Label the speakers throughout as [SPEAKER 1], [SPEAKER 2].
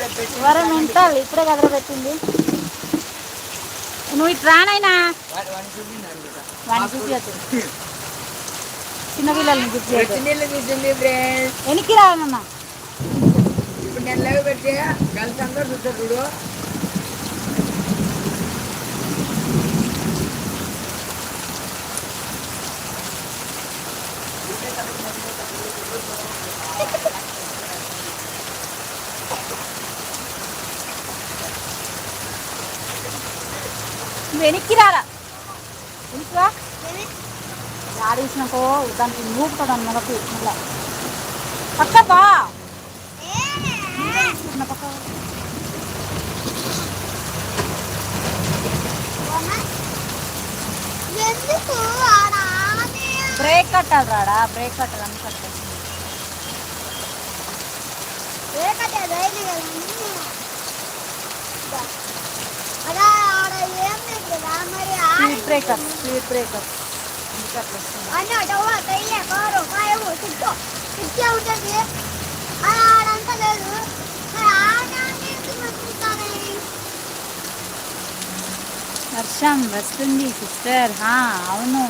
[SPEAKER 1] పెట్టి
[SPEAKER 2] వరం మెంటల్ ఇప్పుడే కదరా పెట్టింది. నువ్వు ఇటు రానైనా?
[SPEAKER 1] నీళ్ళు తీసింది ఫ్రెండ్స్
[SPEAKER 2] వెనక్కి రానన్నా
[SPEAKER 1] ఇప్పుడు లైవ్ పెడితే కలిసి అందరూ చూడు.
[SPEAKER 2] వెనక్కి రారా. వెనక్కి రా. ఆడేసినాకో దానికి నూపుతాడు అన్నకు మళ్ళా. పక్క బా. పక్క బ్రేక్ కట్టాలి రాడా బ్రేక్ కట్టాలి అన్ని కట్టాలి.
[SPEAKER 3] ఏకటే రైలు కదా అలా ఆడ ఏం లేదు కదా మరి ఆడ
[SPEAKER 2] స్పీడ్ బ్రేకర్ స్పీడ్ బ్రేకర్ అందుకే అట్లా వస్తుంది
[SPEAKER 3] అన్న డవ్వ తయ్య కారు కాయము చుట్టూ చుట్టే ఉంటుంది అది ఆడంతా లేదు మరి ఆడ ఎందుకు వస్తుంటానే
[SPEAKER 2] వర్షం వస్తుంది సిస్టర్. అవును.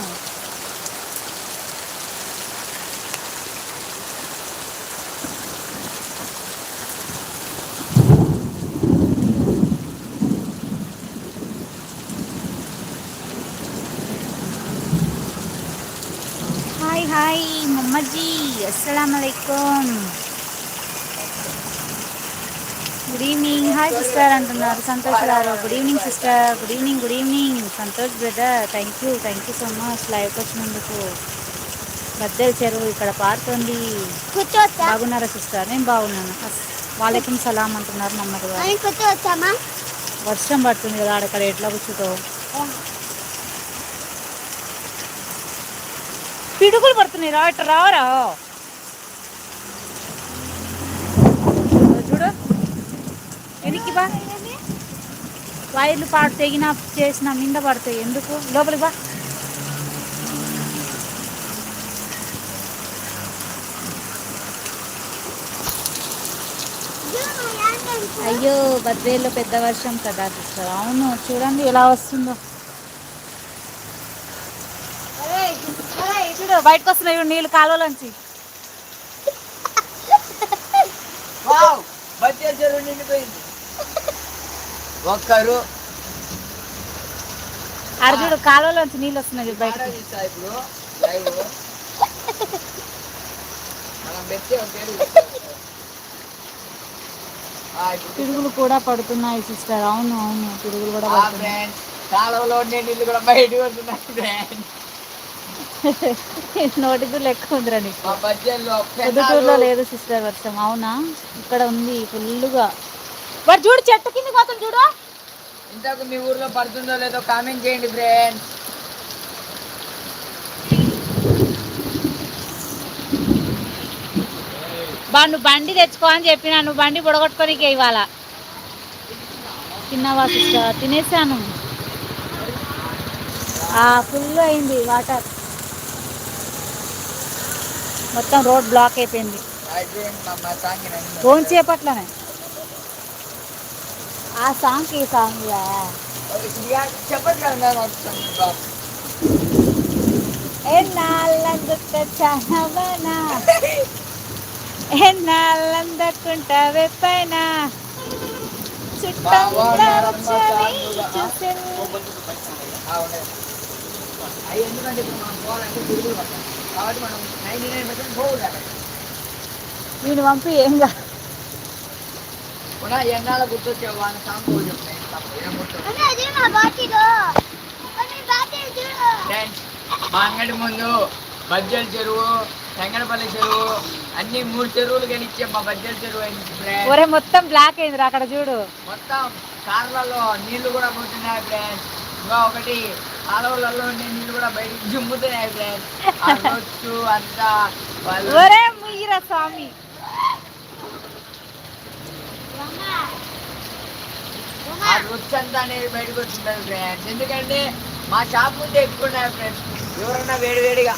[SPEAKER 2] హాయ్ హాయ్ మమ్మజీ అస్సలం అలైకుం గుడ్ ఈవినింగ్ హాయ్ సిస్టర్ అంటున్నారు. సంతోష్ గారు. Good evening sister good evening good evening Santosh brother thank you thank you so much లైవ్కి వచ్చినందుకు బద్దెల చెరువు ఇక్కడ పార్క్ ఉంది బాగున్నారా సిస్టర్ నేను బాగున్నాను. వాలేకుం సలాం అంటున్నారు
[SPEAKER 3] కూర్చోవచ్చామా
[SPEAKER 2] వర్షం పడుతుంది కదా అక్కడ ఎట్లా కూర్చుతో పిడుగులు పడుతున్నాయి రా ఇట్లా రావరా? చూడు. వెనక్కి బా. వైర్లు పాడు తెగిన చేసిన మింద పడతాయి. ఎందుకు? లోపలికి బా. అయ్యో బద్వేల్లో పెద్ద వర్షం కదా సిస్టర్. అవును చూడండి ఎలా వస్తుందో చూడు బయటకు వస్తున్నాయి నీళ్ళు కాలువలోంచి.
[SPEAKER 1] ఒక్కరు.
[SPEAKER 2] చూడు కాలువలోంచి నీళ్ళు వస్తున్నాయి
[SPEAKER 1] ఇప్పుడు
[SPEAKER 2] పిడుగులు కూడా పడుతున్నాయి సిస్టర్. అవును అవును పిడుగులు కూడా
[SPEAKER 1] కాలువలో ఉండే నీళ్ళు కూడా బయటకు వస్తున్నాయి
[SPEAKER 2] నోటికి లెక్క ఉందిరా నీకు. పొద్దుటూరులో లేదు సిస్టర్ వర్షం. అవునా? ఇక్కడ ఉంది ఫుల్గా వాడు చూడు చెట్టు కింద పోతుంది చూడు.
[SPEAKER 1] ఇంతకు మీ ఊర్లో పడుతుందో లేదో కామెంట్ చేయండి ఫ్రెండ్స్
[SPEAKER 2] బా నువ్వు బండి తెచ్చుకో అని చెప్పినా నువ్వు బండి పొడగొట్టుకోనికి ఇవాళ. తిన్నావా సిస్టర్? తినేసాను. ఫుల్ అయింది వాటర్. మొత్తం రోడ్ బ్లాక్ అయిపోయింది. ఫోన్ చేపట్లనే ఆ సాంగ్ ఈ సాంగ్
[SPEAKER 1] చెప్పదు కదా మేము వస్తాం
[SPEAKER 2] ఎన్నాళ్ళందుక చావనా
[SPEAKER 1] కాబట్టి మనం నైన్టీ నైన్ పర్సెంట్
[SPEAKER 2] పంపి ఏం కాదు
[SPEAKER 1] కూడా గుర్తొచ్చే వాళ్ళ సాంగ్ చెప్తాయి మా అంగడి ముందు బజ్జల చెరువు తెంగనపల్లి చెరువు అన్ని మూడు చెరువులు కనిచ్చే మా బజ్జల చెరువు అయింది
[SPEAKER 2] ఒరే మొత్తం బ్లాక్ అయిందిరా అక్కడ చూడు.
[SPEAKER 1] మొత్తం కార్లలో నీళ్ళు కూడా పోతున్నాయి ఫ్రెండ్స్ ఇంకా ఒకటి కాలువలలో నీళ్ళు కూడా బయటికి జుమ్ముతున్నాయి ఫ్రెండ్స్ రొచ్చు అంతా వాళ్ళు
[SPEAKER 2] ఒరే ముయ్యిరా స్వామి.
[SPEAKER 1] ఆ అంతా అనేది బయటకు వచ్చింటుంది ఫ్రెండ్స్ ఎందుకంటే మా షాప్ ముందే ఎక్కువ ఉన్నాయి ఫ్రెండ్స్ ఎవరైనా వేడి వేడిగా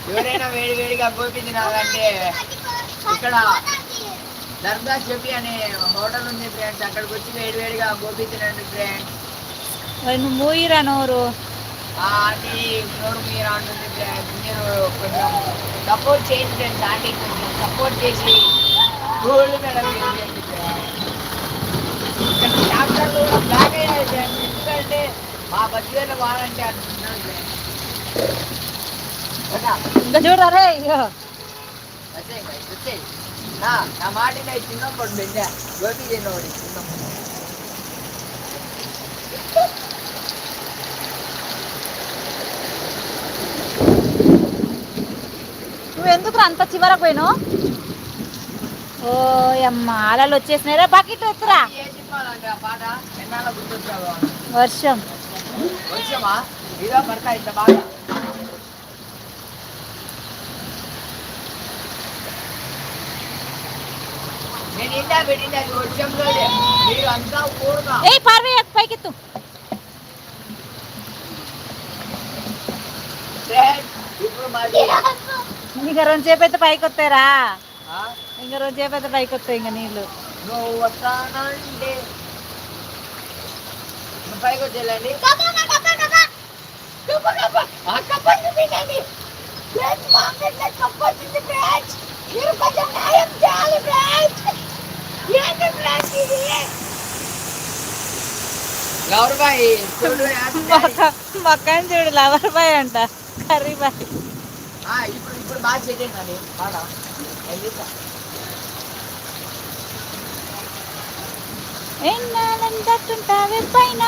[SPEAKER 1] ఎవరైనా వేడి వేడిగా గోపి తినాలంటే ఇక్కడ దర్గా షెఫీ అనే హోటల్ ఉంది ఫ్రెండ్స్ అక్కడికి వచ్చి వేడి వేడిగా గోబీ తినండి ఫ్రెండ్స్
[SPEAKER 2] నువ్వు మూయిరా నోరు?
[SPEAKER 1] ఆ ఆంటీ నోరు మీరు అంటుంది. ఫ్రెండ్స్ మీరు కొంచెం సపోర్ట్ చేయండి ఫ్రెండ్స్ ఆంటీ కొంచెం సపోర్ట్ చేసి గోల్డ్ మెడల్ గెలిచేయండి ఫ్రెండ్స్. డాక్టర్లు కూడా బ్లాక్ అయ్యాయి ఫ్రెండ్స్. ఎందుకంటే మా బతికేళ్ళు వాడంటే అంటున్నారు ఫ్రెండ్స్. ఓకేనా?
[SPEAKER 2] ఇంకా చూడరే ఇగో.
[SPEAKER 1] వచ్చేయ్ మరి, వచ్చేయ్. నా మాట నేను చిన్నప్పుడు బిడ్డ గోపి తిన్నవాడు చిన్నప్పుడు
[SPEAKER 2] నువ్వు ఎందుకు అంత చివరకు పోయినావు ఓ అమ్మ అలలు వచ్చేసినాయిరా బకెట్ ఎత్తురా.
[SPEAKER 1] ఏ
[SPEAKER 2] వర్షం పార్వే పైకెత్తు.
[SPEAKER 1] ఇప్పుడు మాది
[SPEAKER 2] ఇంకా రెండు సేపు అయితే పైకి వస్తాయిరా
[SPEAKER 1] ఆ?
[SPEAKER 2] ఇంకా రెండు సేపు అయితే పైకి వస్తాయి ఇంకా నీళ్ళు
[SPEAKER 1] పైకి వచ్చేయాలండి చూడు
[SPEAKER 2] మొక్క మొక్కని చూడు లవర్ బాయ్ అంట. కర్రీ బాయ్
[SPEAKER 1] ఆ, ఇప్పుడు ఇప్పుడు బాగా చేయండి ఏం చేస్తా
[SPEAKER 2] ఎన్నాళ్ళంటుంటావే పైన?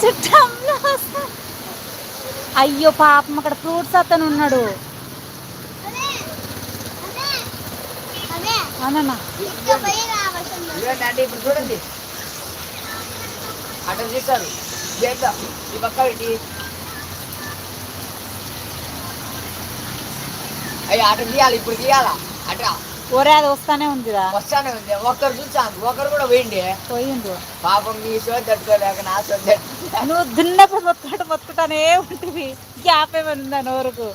[SPEAKER 2] చుట్టంలో. అయ్యో పాపం అక్కడ ఫ్రూట్స్ అతను ఉన్నాడు. అవునన్నా.
[SPEAKER 1] ఇప్పుడు చూడండి. చేద్దాం ఈ పక్క పెట్టి. అయ్యి అటు తీయాలి ఇప్పుడు తీయాలా అటు
[SPEAKER 2] ఒరే అది వస్తానే ఉందిరా.
[SPEAKER 1] వస్తానే ఉంది. ఒక్కరు చూసాను ఒకరు కూడా పోయింది
[SPEAKER 2] పోయిండు
[SPEAKER 1] పాపం నీ సో తట్టుకోలేక నా సో
[SPEAKER 2] నువ్వు దున్నప్పుడు మొత్తుకుంటూ మొత్తుకుంటానే ఉంటుంది గ్యాప్ ఏమైనా ఉందా నోరుకు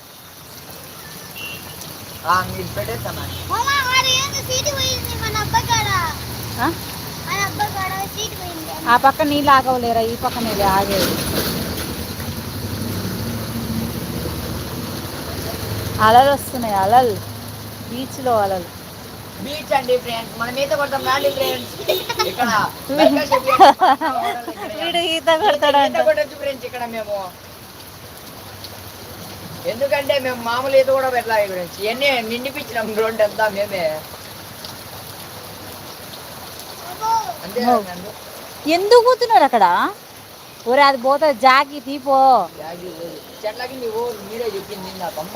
[SPEAKER 1] ఆ, మీరు పెట్టేస్తాను.
[SPEAKER 2] ఆ? ఆ పక్క నీళ్ళు ఆగవలేరా? ఈ పక్క నీళ్ళు ఆగేది అలలు వస్తున్నాయి అలలు. బీచ్లో అలలు.
[SPEAKER 1] బీచ్ అండి ఫ్రెండ్స్ మనం ఈత కొడతాం రాండి ఫ్రెండ్స్ ఇక్కడ.
[SPEAKER 2] వీడు ఈత కొడతాడంట
[SPEAKER 1] కొట్టచ్చు ఫ్రెండ్స్ ఇక్కడ మేము. ఎందుకంటే మేము మామూలు ఈత కూడా పెట్టాలి ఫ్రెండ్స్ ఇవన్నీ నిండిపించినాం రోడ్ అంతా మేమే?
[SPEAKER 2] ఎందుకు కూతున్నారు అక్కడ? ఒరే అది పోతుంది జాకి తీపో
[SPEAKER 1] యాగి లేదు. చెట్లకి నీవు మీరే చెప్పింది నాకు అమ్మ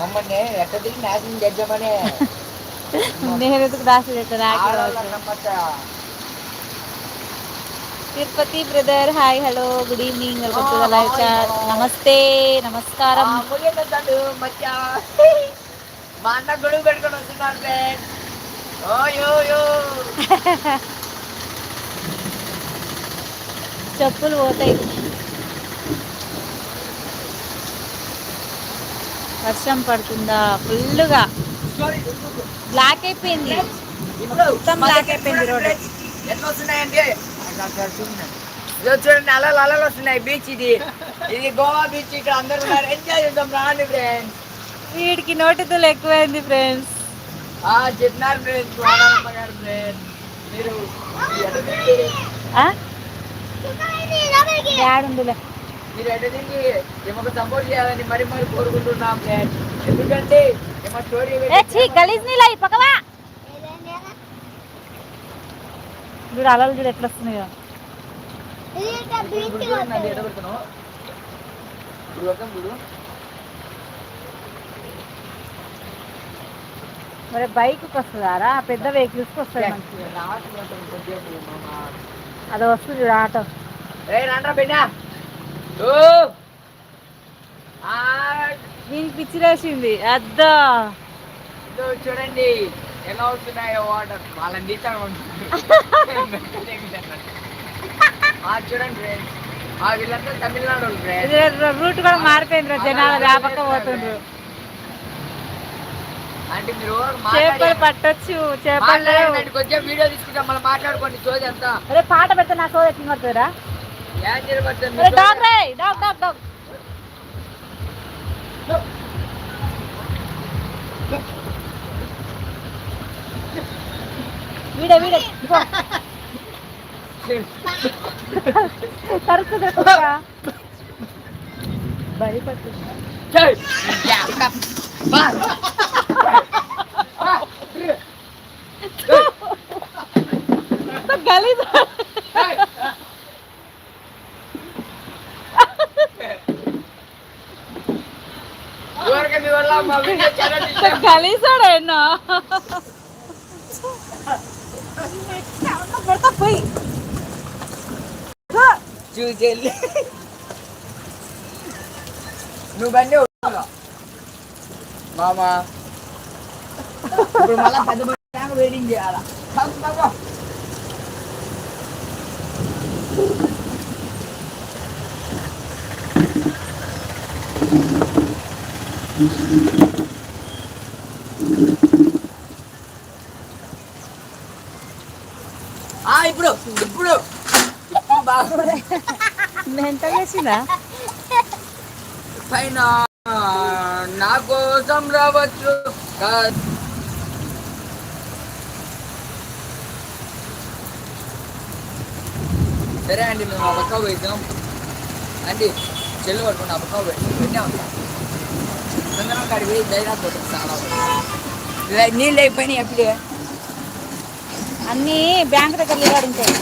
[SPEAKER 1] మమ్మల్ని ఎట్ట తిరిగి నాశనం చేద్దామని
[SPEAKER 2] నేను ఎందుకు రాసి పెట్టాను
[SPEAKER 1] ఆడవాళ్ళని నమ్మచ్చా.
[SPEAKER 2] Tirupati brother hi hello good evening welcome to the live chat నమస్తే నమస్కారం
[SPEAKER 1] ఆ, ముగియొద్దండు, మచ్చా. మా అన్న గొడుగు పెట్టుకొని వస్తున్నాడు ఫ్రెండ్స్ ఓయో యో
[SPEAKER 2] చెప్పులు పోతాయి. వర్షం పడుతుందా? ఫుల్గా బ్లాక్ అయిపోయింది. మొత్తం
[SPEAKER 1] దగ్గర
[SPEAKER 2] అయిపోయింది
[SPEAKER 1] ఎట్లా వస్తున్నాయండి అక్కడ చూడండి. అలలు అలలు వస్తున్నాయి. బీచ్ ఇది. ఇది గోవా బీచ్ ఇక్కడ అందరూ ఉన్నారు. ఎంజాయ్ చేద్దాం రాండి ఫ్రెండ్స్
[SPEAKER 2] వీడికి నోటితులు ఎక్కువైంది ఫ్రెండ్స్
[SPEAKER 1] ఆ చెప్పినారు ఫ్రెండ్స్ ఫ్రెండ్స్ మీరు
[SPEAKER 2] యాడుండులే
[SPEAKER 1] ఏమొక సపోర్ట్ చేయాలని మరి మరి కోరుకుంటున్నాం. ఎందుకంటే ఏమో స్టోరీ
[SPEAKER 2] ఏ చీ గలీజ్ నీళ్ళ ఈ పక్కవా? చూడు అలలు చూడు ఎట్లా వస్తున్నాయో. మరి బైక్కి వస్తుందారా పెద్ద వెహికల్స్కి వస్తుంది మంచిగా. అది వస్తుంది చూడు ఆటో.
[SPEAKER 1] ఆ,
[SPEAKER 2] దీనికి పిచ్చి వేసింది అద్దా.
[SPEAKER 1] చూడండి ఎలా వస్తున్నాయో వాటర్ వాళ్ళని తీసాను ఆ చూడండి ఫ్రెండ్స్ ఆ వీళ్ళంతా తమిళనాడు ఫ్రెండ్స్
[SPEAKER 2] రూట్ కూడా మారిపోయింది రా జనాలు వ్యాపక పోతుండ్రు. చేపలు పట్టొచ్చు చేపలు
[SPEAKER 1] కొంచెం వీడియో తీసుకుంటాం మళ్ళీ మాట్లాడుకోండి సోది అంతా
[SPEAKER 2] అరే పాట పెడితే నా సోద ఎట్లా డాగ్ వీడే వీడే కుక్క. భయపడుతుంది
[SPEAKER 1] వల్ల మా
[SPEAKER 2] పోయి
[SPEAKER 1] చూచెల్లి. నువ్వు బండి మామా. ఇప్పుడు మళ్ళా పెద్ద వెయిటింగ్ చేయాలా? ఆ ఇప్పుడు ఇప్పుడు ఇప్పుడు బాగా
[SPEAKER 2] ఎంత వేసిందా
[SPEAKER 1] పైన నా కోసం రావచ్చు. సరే అండి మేము ఆ పక్క పోయిద్దాం. అండి చెల్లు పట్టుకుని ఆ పక్క పెట్టే అందరం పోయి ధైర్యం పోతాం చాలా నీళ్ళు అయిపోయినాయి అప్పుడే.
[SPEAKER 2] అన్నీ బ్యాంక్ దగ్గర లిగాడించాయి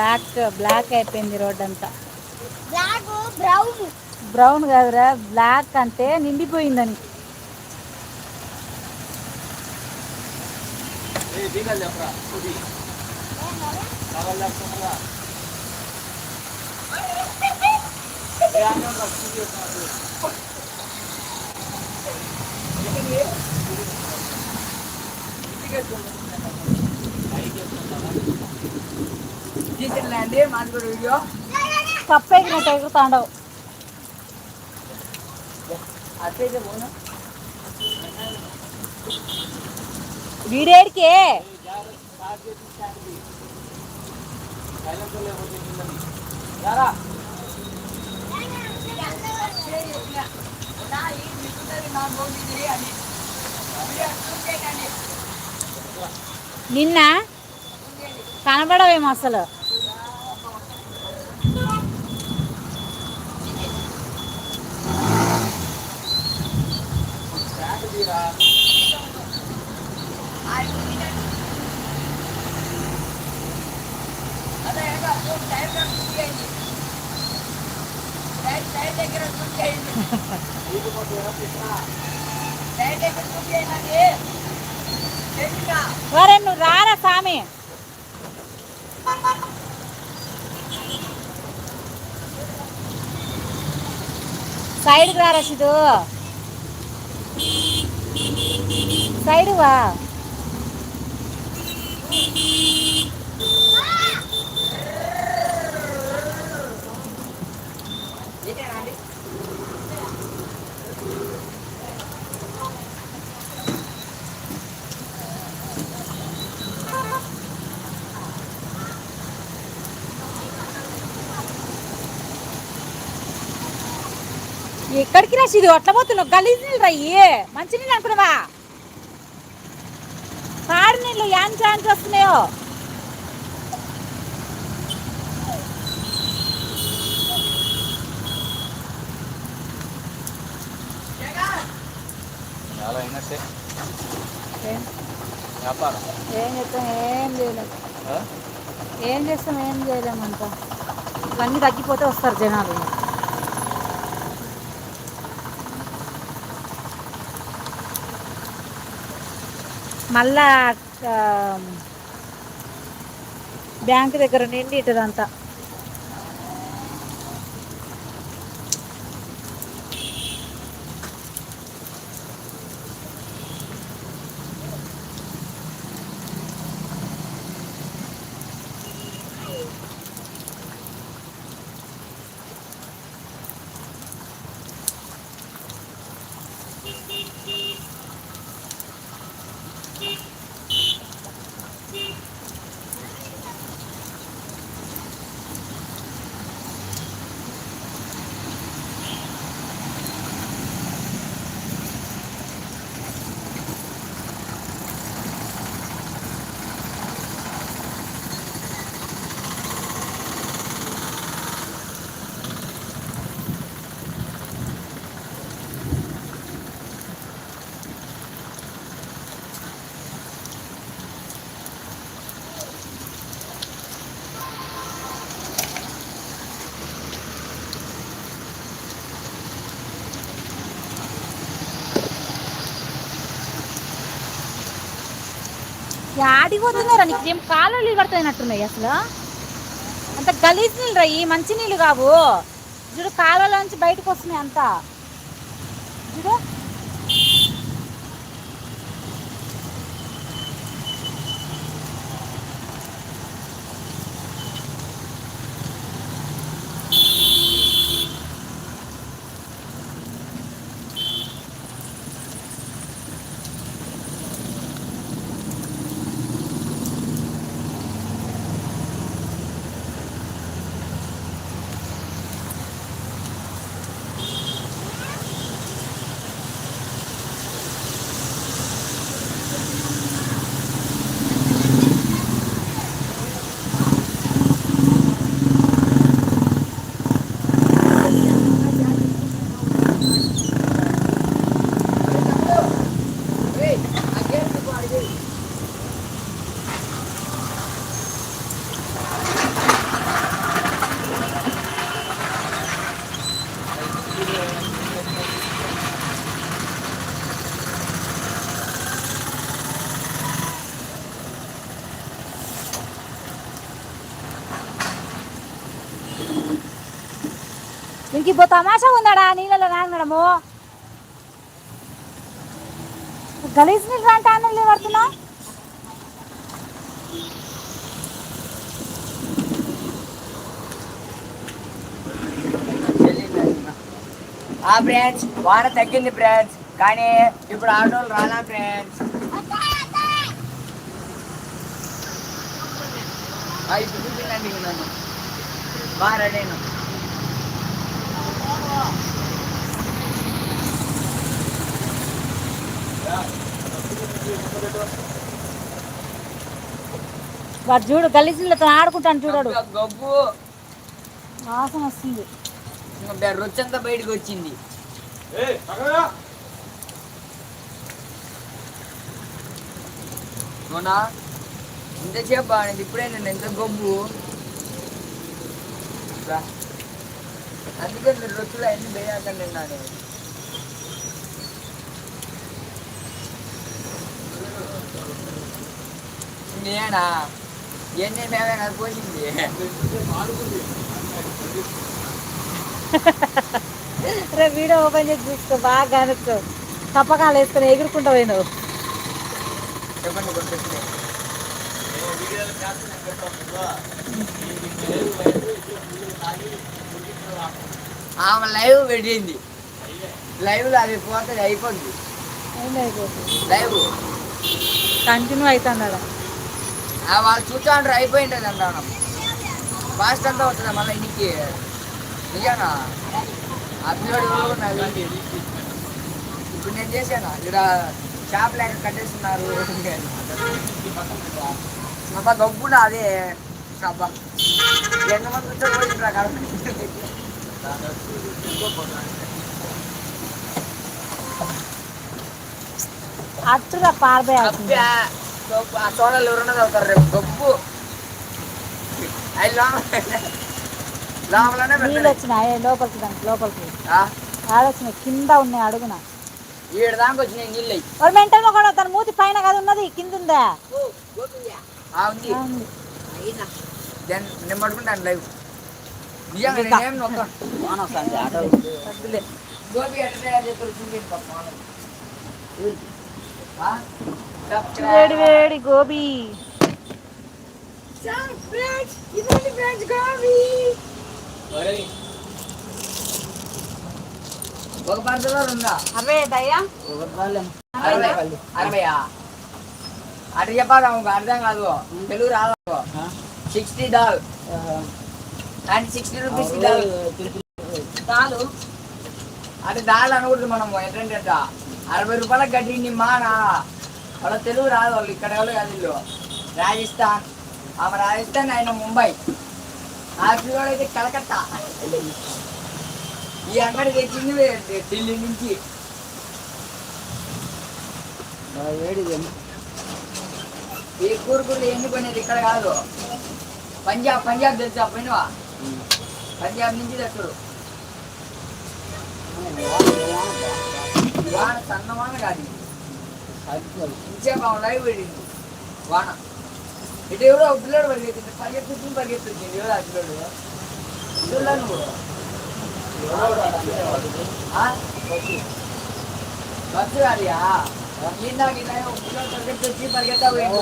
[SPEAKER 2] బ్లాక్ బ్లాక్ అయిపోయింది రోడ్ అంతా
[SPEAKER 3] బ్లాక్ బ్రౌన్
[SPEAKER 2] బ్రౌన్ కాదురా బ్లాక్ అంటే నిండిపోయిందని
[SPEAKER 1] తీసుకెళ్ళండి మాది కూడా వీడియో.
[SPEAKER 2] ఎగురుతాండవు.
[SPEAKER 1] అట్లయితే పోను
[SPEAKER 2] వీడేడికే? నిన్న కనబడవేమో అసలు. వరే నువ్వు రారా సామి సైడ్కి రారా రషీదు సైడ్ వా ఎక్కడికి రషీదు అట్లా పోతున్నావు? గలీజ్ నీళ్ళు రయ్యి మంచి నీళ్ళు అనుకున్నావా? పాడి నీళ్ళు యాంచి యాంచి వస్తున్నాయో
[SPEAKER 4] చాలా అయినట్టే
[SPEAKER 2] ఏం
[SPEAKER 4] వ్యాపారం
[SPEAKER 2] ఏం చేస్తాం ఏం చేయలేం
[SPEAKER 4] ఆ?
[SPEAKER 2] ఏం చేస్తాం ఏం చేయలేమంట ఇవన్నీ తగ్గిపోతే వస్తారు జనాలు మళ్ళా బ్యాంక్ దగ్గర నిండి ఇటుదంతా. యాడికి పోతున్నారా నీకు? ఏం కాళ్ళు నీళ్ళు కడుతున్నట్టున్నాయి అసలు? అంత గలీజ్ నీళ్ళు రా ఈ మంచి నీళ్ళు కావు. చూడు కాలువల నుంచి బయటకు వస్తున్నాయి అంతా. ఇంక ఇప్పుడు తమాషా ఉందాడా? నీళ్ళలో నానడము గలీజ్ నీళ్ళు అంటే నీళ్ళు పడుతున్నా
[SPEAKER 1] ఆ ఫ్రెండ్స్ వాన తగ్గింది ఫ్రెండ్స్ కానీ ఇప్పుడు ఆటోలు రాలా ఫ్రెండ్స్ ఇప్పుడు చూపించండి నన్ను. బాగా రెడీ అయినా
[SPEAKER 2] వాడు చూడు గలీజ్ నీళ్ళతో ఆడుకుంటాను చూడడు.
[SPEAKER 1] గబ్బు,
[SPEAKER 2] వాసన వస్తుంది.
[SPEAKER 1] రుచంతా బయటకు వచ్చింది. అవునా? ఇంతసేపు బాగుంది ఇప్పుడే నేను ఎంత గొబ్బు? రా. అందుకే మీరు రొచ్చులు అన్ని వేయాకండి నేను నేనా? ఎన్ని మేమే నాకు పోసింది
[SPEAKER 2] రే వీడియో ఓపెన్ చేసి చూసుకో బాగా కనుక్కో తప్పకాలు వేసుకొని ఎగురుకుంటా పోయినావు.
[SPEAKER 1] చెప్పండి కొట్టేసి ఆమె లైవ్ పెట్టింది. లైవ్లో అది పోతుంది అయిపోద్ది. లైవ్
[SPEAKER 2] కంటిన్యూ అవుతుంది
[SPEAKER 1] వాళ్ళు చూస్తా ఉంటారు అయిపోయింటుంది అంటాను ఫాస్ట్ అంతా వస్తుంది మళ్ళీ ఇంటికి నిజానా అప్లోడ్ ఇప్పుడు నేను చేశాను? ఇక్కడ షాప్ లేక కట్టేస్తున్నారు. అబ్బా గబ్బున అదే? అబ్బా ఎంతమంది వచ్చారు
[SPEAKER 2] అట్టుగా పారబోయాల్సింది.
[SPEAKER 1] ఆ సోడాలు ఎవరన్నా అవుతారు రేపు. గబ్బు అవి లోపల లోపలనే
[SPEAKER 2] నీళ్ళు
[SPEAKER 1] పెట్టండి
[SPEAKER 2] వచ్చినాయి లోపలికి దానికి లోపలికి? ఆడొచ్చినాయి కింద ఉన్నాయి అడుగున.
[SPEAKER 1] ఏడు దాకా వచ్చినాయి నీళ్ళు.
[SPEAKER 2] మరి మెంటల్ కూడా తన మూతి పైన కాదు ఉన్నది. కింద ఉందా?
[SPEAKER 1] ఉంది. పడుకుంటాను లైవ్.
[SPEAKER 2] వేడి వేడి గోబీ
[SPEAKER 1] ఒక
[SPEAKER 2] అవే దయ్యా
[SPEAKER 1] అరవై అరవయా? అటు చెప్పాలి అర్థం కాదు. తెలుగు రాదు. సిక్స్టీ దాల్ అంటే సిక్స్టీ రూపీస్ దాల్. దాలు. అంటే దాళ్ళు అనకూడదు మనం ఏంటంటే అరవై రూపాయలకు గడ్డి మానా. వాళ్ళ తెలుగు రాదు వాళ్ళు ఇక్కడ వాళ్ళు కాదు రాజస్థాన్. ఆమె రాజస్థాన్ ఆయన ముంబై. ఆ పిల్లోడు అయితే కలకత్తా. ఈ అంగడి తెచ్చింది ఢిల్లీ నుంచి. ఈ కూరకూరలు ఎన్నుకునేది ఇక్కడ కాదు. పంజాబ్ పంజాబ్ తెలుసా పోయినవా? పంజాబ్ నుంచి తెచ్చుడు వాన సన్న వాన కాదు ఇది. ఇంచేపు ఆమె లైవ్ పెట్టింది వాన ఇటు ఎవరో ఒక పిల్లడు పరిగెత్తుంది పరిగెత్తుతుంది పరిగెత్తుంది ఎవరు ఆ పిల్లడు చూడలే నువ్వు ఆ? బస్సు కాదియా ఇందాక ఇలా ఒక పిల్లడు పరిగెత్తి పరిగెత్తా పోయిండు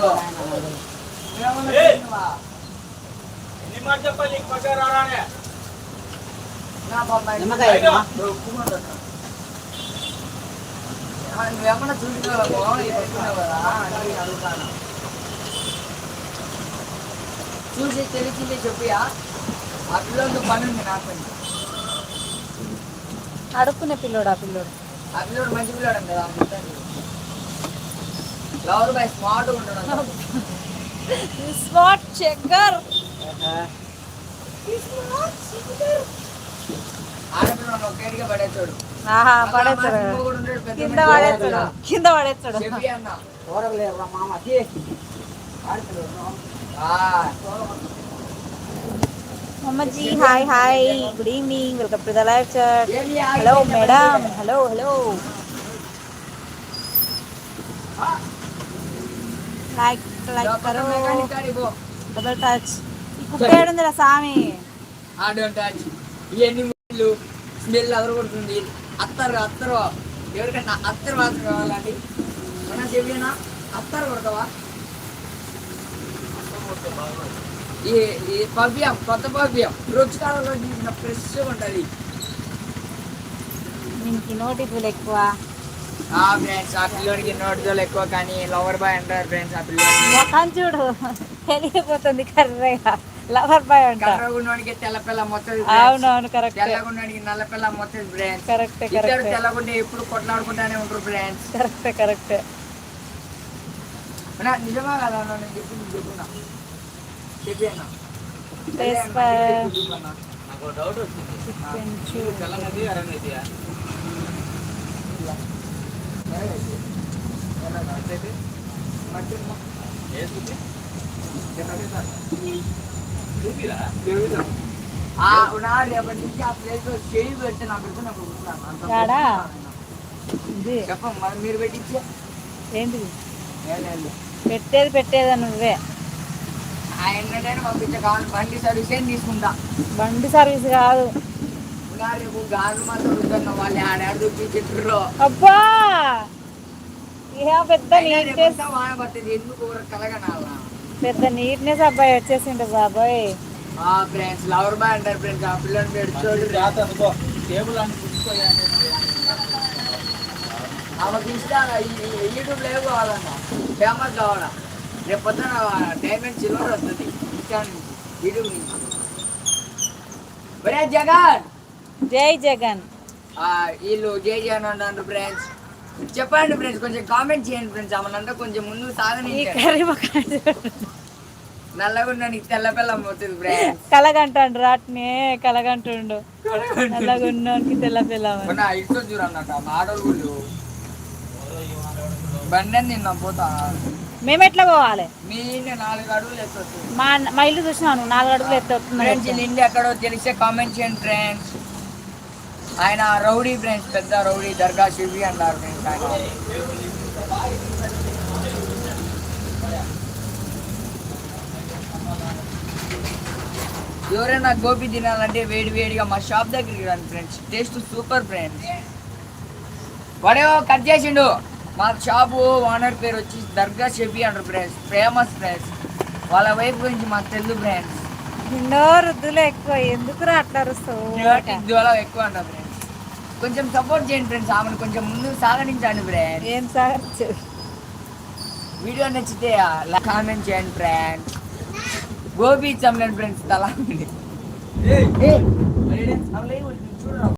[SPEAKER 1] నువ్వేమన్నా చూసినావా?
[SPEAKER 4] ఎన్ని మాట చెప్పాలి నీకు పక్క రారానే
[SPEAKER 1] నా బొమ్మాయి.
[SPEAKER 4] నిమ్మకాయ
[SPEAKER 1] నువ్వేమన్నా పెట్టుకున్నావు కదా అని అడుగుతాను చూసి తెలిసింది చెప్పియా? ఆ పిల్లలతో పని ఉంది నాకు.
[SPEAKER 2] అడుక్కునే పిల్లోడు ఆ పిల్లోడు?
[SPEAKER 1] ఆ పిల్లడు మంచి పిల్లడు కదా బాయ్ స్మార్ట్ ఉంటాడు
[SPEAKER 2] స్పాట్ చెక్కర్ ఆహా. పడేస్తాడు కింద పడేస్తాడు కింద పడేస్తాడు
[SPEAKER 1] చెప్పి అన్న ఆ,
[SPEAKER 2] అమ్మజీ hi hi good evening welcome to the live chat
[SPEAKER 1] ఏమి
[SPEAKER 2] హలో
[SPEAKER 1] ఆగిపోయింది
[SPEAKER 2] madam hello hello like like
[SPEAKER 1] లోపల
[SPEAKER 2] కరో
[SPEAKER 1] మెకానిక్ కాడికి పో.
[SPEAKER 2] డబుల్ టచ్ ఈ కుక్క ఏడుందిరా సామి
[SPEAKER 1] ఆ డోంట్ టచ్ ఇవన్నీ ముళ్ళు స్మెల్ ఎవరు కొడుతుంది అత్తరు అత్తరు. ఎవరికైనా అత్తరు వాసన కావాలండి. మన చెవినా అత్తరు కొడతావా? ఈ ఈ పవ్యం కొత్త పవ్యం. రుచికాలలో తీసిన ఫ్రెష్ ఉంటుంది.
[SPEAKER 2] దీనికి నోటిఫుల్ ఎక్కువ.
[SPEAKER 1] ఆ ఫ్రెండ్స్ ఆ పిల్లోడికి నోటిదోలు ఎక్కువ కానీ లవర్ బాయ్ అంటారు ఫ్రెండ్స్ ఆ పిల్లోడిని
[SPEAKER 2] మొఖం చూడు. తెలియపోతుంది కర్రగా. లవర్ బాయ్ అంట.
[SPEAKER 1] కర్రగున్నోడికి తెల్ల పిల్ల మొత్తం
[SPEAKER 2] అవునవును కరెక్ట్
[SPEAKER 1] తెల్లగున్నోడికి నల్ల పిల్ల మొత్తం ఫ్రెండ్స్
[SPEAKER 2] కరెక్ట్ కరెక్ట్.
[SPEAKER 1] తెల్లగుంటే ఎప్పుడు కొట్లాడుకుంటానే ఉంటారు ఫ్రెండ్స్
[SPEAKER 2] కరెక్ట్ కరెక్ట్.
[SPEAKER 1] అన్నా, నిజమా కదా? నేను చెప్పింది చెప్పున్నా చెప్పాను?
[SPEAKER 4] నాకు డౌట్ వచ్చింది.
[SPEAKER 2] పెట్టేది పెట్టేదా నువ్వే?
[SPEAKER 1] బండి సర్వీస్ ఏం తీసుకుంటా?
[SPEAKER 2] బండి సర్వీస్ కాదు. అబ్బా! ఇహ పెద్ద
[SPEAKER 1] ఎందుకు కలగనాలా
[SPEAKER 2] పెద్ద నీట్నెస్ అబ్బాయి వచ్చేసిండు బాబాయ్.
[SPEAKER 1] ఆ ఫ్రెండ్స్ లవర్ బాయ్ అంటారు ఫ్రెండ్స్ ఆ
[SPEAKER 4] అనుకో టేబుల్ అని చూసుకోవాలి
[SPEAKER 1] ఆమెకి ఇష్టం యూట్యూబ్లో కావాలన్న? ఫేమస్ కావాలా? రేపు పొద్దున డైమండ్ సిల్వర్ వస్తుంది. ఇన్స్టా నుంచి యూట్యూబ్ నుంచి ఒరే జగన్!
[SPEAKER 2] జై జగన్.
[SPEAKER 1] వీళ్ళు జై జగన్ అంటారు ఫ్రెండ్స్ చెప్పండి ఫ్రెండ్స్ కొంచెం కామెంట్ చేయండి ఫ్రెండ్స్ ఆమెనంతా కొంచెం ముందు సాగని
[SPEAKER 2] కర్రీ పక్కన
[SPEAKER 1] నల్లగా ఉన్నానికి తెల్ల పిల్లం పోతుంది ఫ్రెండ్స్.
[SPEAKER 2] కలగంటాడు రాట్నే కలగంటుండు. తెల్ల
[SPEAKER 1] ఇటు ఆడోళ్ళు బండి నిన్న పోతా.
[SPEAKER 2] మేము ఎట్లా పోవాలి?
[SPEAKER 1] మీ
[SPEAKER 2] మా ఇల్లు చూసినాను నాలుగు అడుగులు ఎత్తి
[SPEAKER 1] ఫ్రెండ్స్ ఎక్కడో తెలిస్తే కామెంట్ చేయండి ఫ్రెండ్స్. ఆయన రౌడీ ఫ్రెండ్స్ పెద్ద రౌడీ దర్గా శివి అన్నారు ఫ్రెండ్స్ ఆయన ఎవరైనా గోపి తినాలంటే వేడి వేడిగా మా షాప్ దగ్గరికి రండి ఫ్రెండ్స్ టేస్ట్ సూపర్ ఫ్రెండ్స్ వాడేవో కట్ చేసిండు. మా షాపు ఓనర్ పేరు వచ్చి దర్గా షెఫీ అంటారు ఫ్రెండ్స్ ఫేమస్ ఫ్రెండ్స్ వాళ్ళ వైపు గురించి మాకు తెలుసు ఫ్రెండ్స్
[SPEAKER 2] ఎన్నో రుద్దులు ఎక్కువ. ఎందుకురా అట్లా అరుస్తావు?
[SPEAKER 1] ద్వారా ఎక్కువ అంటారు ఫ్రెండ్స్ కొంచెం సపోర్ట్ చేయండి ఫ్రెండ్స్ ఆమెను కొంచెం ముందుకు సాగనించండి ఫ్రెండ్స్
[SPEAKER 2] ఏం సాగచ్చు
[SPEAKER 1] వీడియో నచ్చితే కామెంట్ చేయండి ఫ్రెండ్స్ గోపి చమ్మలేండి ఫ్రెండ్స్ తలా